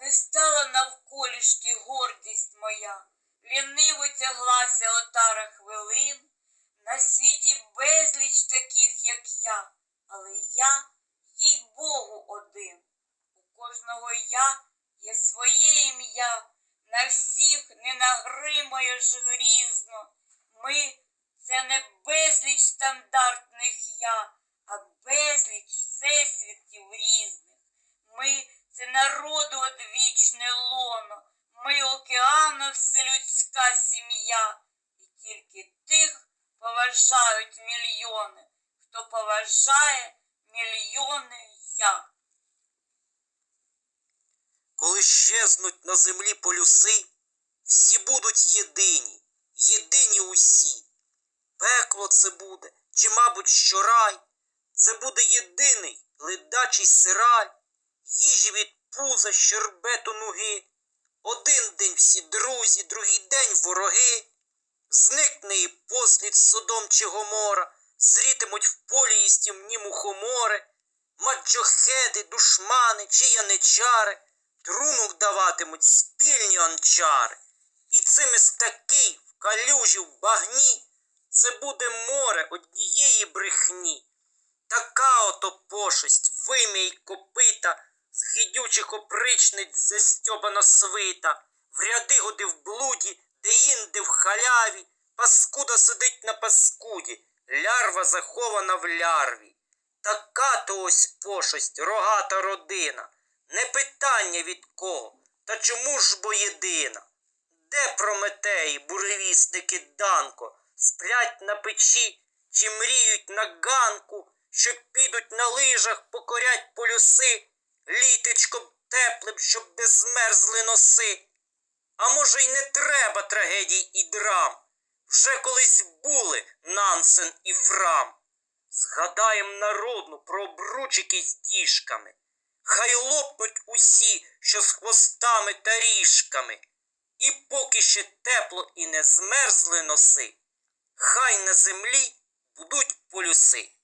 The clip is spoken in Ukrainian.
Не стала навколішки гордість моя, ліниво тяглася отара хвилин. На світі безліч таких, як я, але я, їй Богу, один. У кожного я є своє ім'я, на всіх не нагримаю ж грізно. Ми це не безліч стандартних я, а безліч всесвітів різних. Ми це народу одвічне лоно, ми океану вселюдська сім'я, і тільки тих поважають мільйони, хто поважає мільйони я. Коли щезнуть на землі полюси, всі будуть єдині, єдині усі. Пекло це буде, чи, мабуть, що рай, це буде єдиний ледачий сираль, їжі від пуза, щербету нуги. Один день всі друзі, другий день вороги. Зникне і послід Содом чи Гомора, зрітимуть в полі їстівні мухомори, маджохеди, душмани чи яничари, труну вдаватимуть спільні анчари. І цими стаки в калюжі в багні це буде море однієї брехні. Така ото пошесть, вим'я й копита, з опричниць застьобана свита, в ряди годи в блуді, де інде в халяві, паскуда сидить на паскуді, лярва захована в лярві. Така то ось пошесть, рогата родина, не питання від кого, та чому ж бо єдина? Де Прометеї, буревісники Данко, сплять на печі чи мріють на ганку, що підуть на лижах, покорять полюси, літечком теплим, щоб не змерзли носи. А може, й не треба трагедій і драм. Вже колись були Нансен і Фрам. Згадаєм народну про обручики з діжками. Хай лопнуть усі, що з хвостами та ріжками. І поки ще тепло і не змерзли носи, хай на землі будуть полюси.